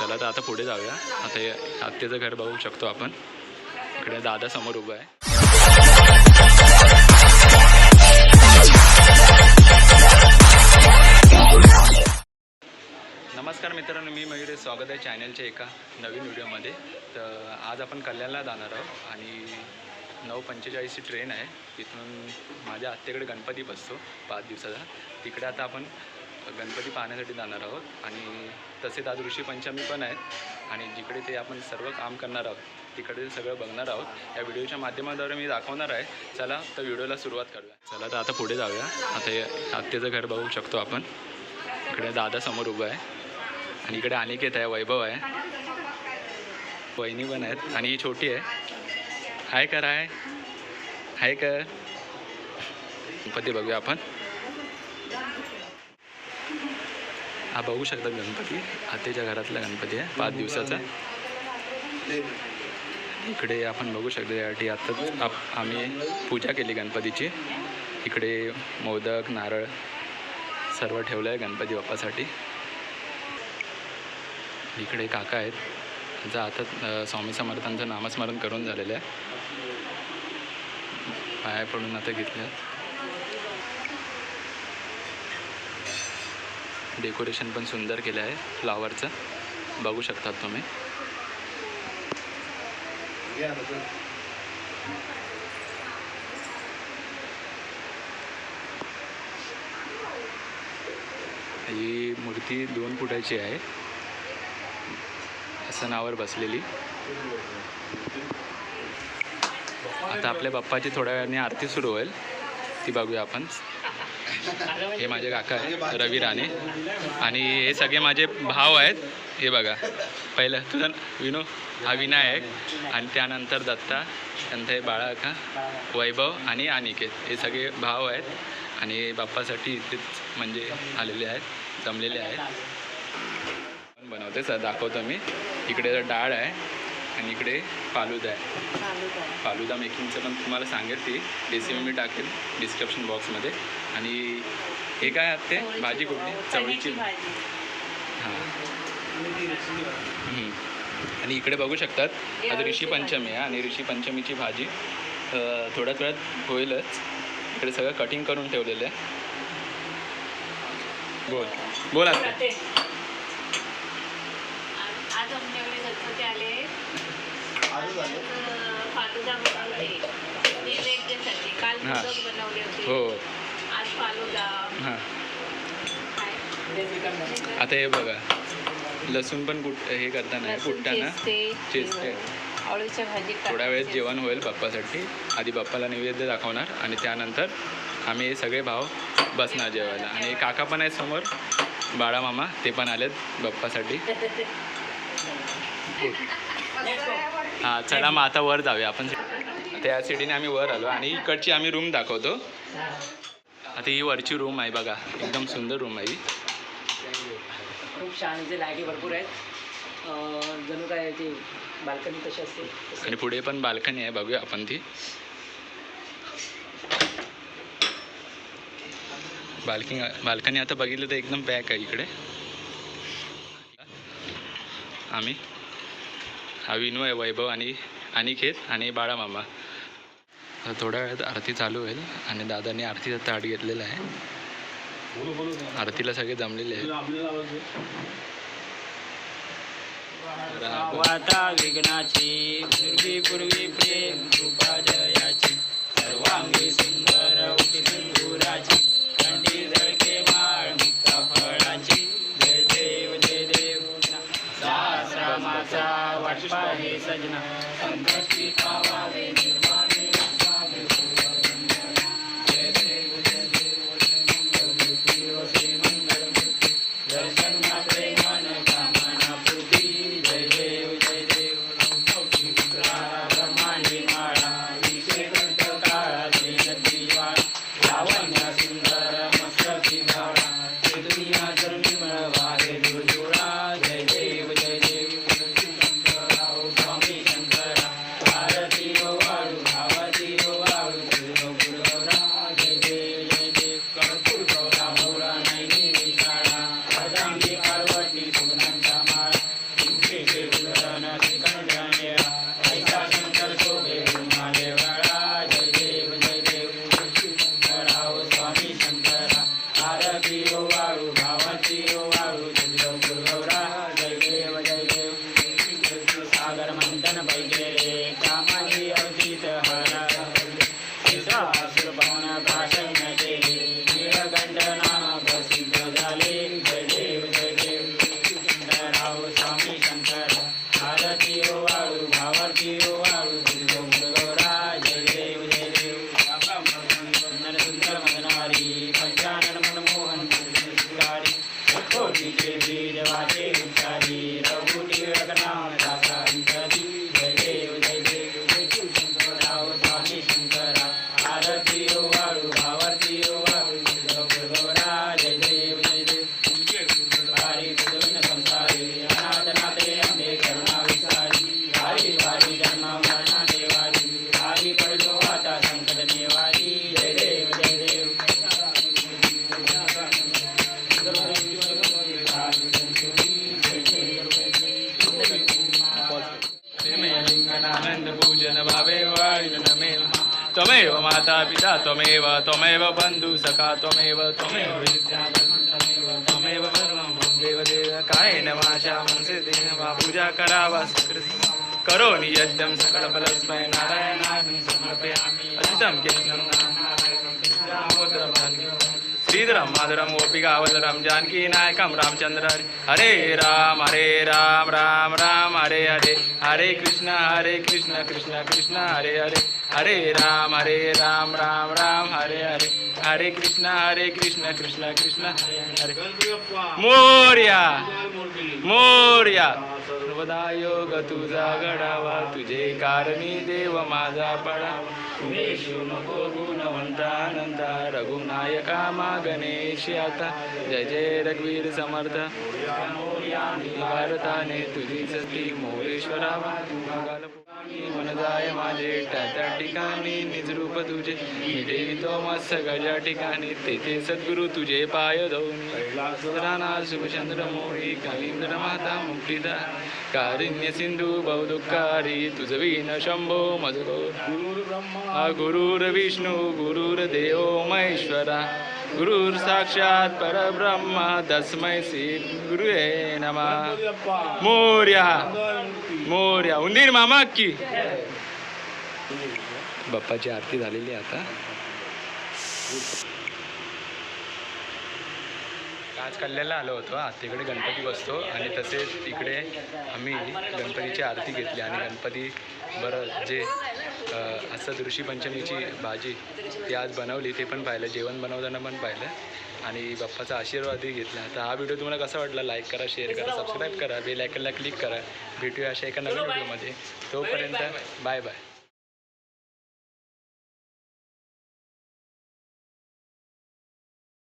चला तर आता पुढे जाऊया. आता हे आत्याचं घर बघू शकतो आपण. इकडे दादा समोर उभा आहे. नमस्कार मित्रांनो मी मयूर. स्वागत आहे चॅनलच्या एका नवीन व्हिडिओमध्ये. तर आज आपण कल्याणला जाणार आहोत आणि नऊ पंचेचाळीसची ट्रेन आहे. तिथून माझ्या आत्याकडे गणपती बसतो पाच दिवसाचा. तिकडे आता आपण गणपती पाहण्यासाठी जाणार आहोत. आणि तसे आज ऋषी पंचमी पण आहेत. आणि जिकडे ते आपण सर्व काम करणार आहोत तिकडे सगळं बघणार आहोत. या व्हिडिओच्या माध्यमाद्वारे मी दाखवणार आहे. चला तर व्हिडिओला सुरुवात करूया. चला तर आता पुढे जाऊया. आता हे आत्याचं घर बघू शकतो आपण. इकडे दादा समोर उभं आहे. आणि इकडे अनिकेत आहे वैभव आहे. वहिनी पण आहेत. आणि ही छोटी आहे. हाय कर हाय. हाय कर. गणपती बघूया आपण. हा बघू शकता गणपती. आतेच्या घरातला गणपती आहे. पाच दिवसाचा. इकडे आपण बघू शकतो यासाठी आत्ताच आप आम्ही पूजा केली गणपतीची. इकडे मोदक नारळ सर्व ठेवलं आहे गणपती बाप्पासाठी. इकडे काका आहेत. त्यांचं आता स्वामी समर्थांचं नामस्मरण करून झालेलं आहे. पाया पडून आता घेतलं डेकोरेशन पण सुंदर केलं आहे फ्लावरचं. बघू शकतात तुम्ही. ही मूर्ती दोन फुटाची आहे. आसनावर बसलेली. आता आपल्या बाप्पाची थोड्या वेळाने आरती सुरू होईल. ती बघूया आपण. हे माझे काका आहे रवी राणे. आणि हे सगळे माझे भाव आहेत. हे बघा. पहिलं तुझं विनो हा विनायक. आणि त्यानंतर दत्ता. त्यानंतर हे बाळाका वैभव आणि अनिकेत. हे सगळे भाव आहेत. आणि बाप्पासाठी इथेच म्हणजे आलेले आहेत जमलेले आहेत. पण बनवते सर दाखवतो मी. इकडे डाळ आहे. आणि इकडे फालुदा आहे. फालुदा मेकिंगचं पण तुम्हाला सांगेल ती. रेसिपी मी टाकेल डिस्क्रिप्शन बॉक्समध्ये. आणि हे काय आहे ते भाजी कुठली चवळीची हां. आणि इकडे बघू शकतात. आज ऋषी पंचमी आहे आणि ऋषी पंचमीची भाजी अ, थोड्याच वेळात होईलच. इकडे सगळं कटिंग करून ठेवलेलं आहे. बोल. बोल आता आज आमच्याकडे गणपती आले. फालुदा बनवले नैवेद्यासाठी काल हा. मोदक बनवले हो. आज फालुदा हां? आता हे बघा. लसूण पण कुट हे करताना कुटताना. चेचते. अळूच्या थोड्या टाकायचे. जेवण होईल बाप्पासाठी. आधी बाप्पाला नैवेद्य दाखवणार आणि त्यानंतर आम्ही हे सगळे भाव बसणार जेवायला. आणि काका पण आहेत समोर. बाळा मामा ते पण आलेत बाप्पासाठी. हां चला मग आता वर जाऊया आपण. त्या सिडीने आम्ही वर आलो आणि इकडची आम्ही रूम दाखवतो. आता ही वरची रूम आहे बघा एकदम सुंदर रूम आहे खूप छान इथे लाईटी भरपूर आहेत. जणू काय ती बाल्कनी तशी असते. आणि पुढे पण बाल्कनी आहे बघूया आपण ती. बाल्कनी बाल्कनी आता बघितलं तर एकदम पॅक आहे इकडे. आम्ही हा विनू आहे वैभव आणि अनिकेत आणि बाळा मामा आता थोड्या वेळात आरती चालू होईल आणि दादाने आरतीचा ताट घेतलेला आहे. आरतीला सगळे जमलेले आहेत. हा- विघ्नाची पूर्वी पूर्वी प्रेम कृपा जयाची. सर्वांगी सुंदर झळके माळ मुक्ता फळाची. जय देव जय देव. हे सजना संकष्टी पावावे. you. त्वमेव माता पिता त्वमेव त्वमेव बंधू सखा त्वमेव त्वमेव त्वमेव परमं देव देव काय न माझ्या मनसे पूजा करावा सुकृती। करो नियद्यम सकळ बलस्मय नारायणाग्नि समर्पयामि। अजितं कृष्णं नारायणं कृष्णामोदरं श्रीधरम जानकी नायकम रामचंद्र हरे राम हरे राम राम राम हरे हरे। हरे कृष्ण हरे कृष्ण कृष्ण कृष्ण हरे हरे। हरे राम हरे राम राम राम हरे हरे। हरे कृष्ण हरे कृष्ण कृष्ण कृष्ण हरे हरे। मोर्या मोर्या। सर्वदा योग तुझा घडावा तुझे कारणी देव माझा पडा। उमेशु नको गुणवंतानंदा रघुनायका मा गणेश आता। जय जय रघुवीर समर्थ। भारताने तुझी सती मोरेश्वरा मनदाय माझे त्या त्या ठिकाणी निजरूप तुझे. मी तो मस्त गजा ठिकाणी. तेथे सद्गुरु तुझे पाय धोनी राणा शुभचंद्र मोरी कवींद्र माता मुक्तिदा कारिण्य सिंधू बहुदुःखारी तुझ विन शंभो मजगो हा गुरुर विष्णू गुरुर्देव महेश्वरा. गुरुर साक्षात परब्रह्म तस्मै श्री गुरुवे नमा. मोर्या मोर्या. उंदीर मामा की. बाप्पाची आरती झालेली आहे आता. आज कल्याणला आलो होतो तिकडे गणपती बसतो आणि तसेच इकडे आम्ही गणपतीची आरती घेतली आणि गणपती बरं जे असं ऋषी पंचमीची भाजी ती आज बनवली ते पण पाहिलं जेवण बनवताना पण पाहिलं आणि बाप्पाचा आशीर्वादही घेतला. तर हा व्हिडिओ तुम्हाला कसा वाटला? लाईक करा शेअर करा सबस्क्राईब करा बेल आयकनला क्लिक करा. भेटूया अशा एका नवीन व्हिडिओमध्ये. तोपर्यंत बाय बाय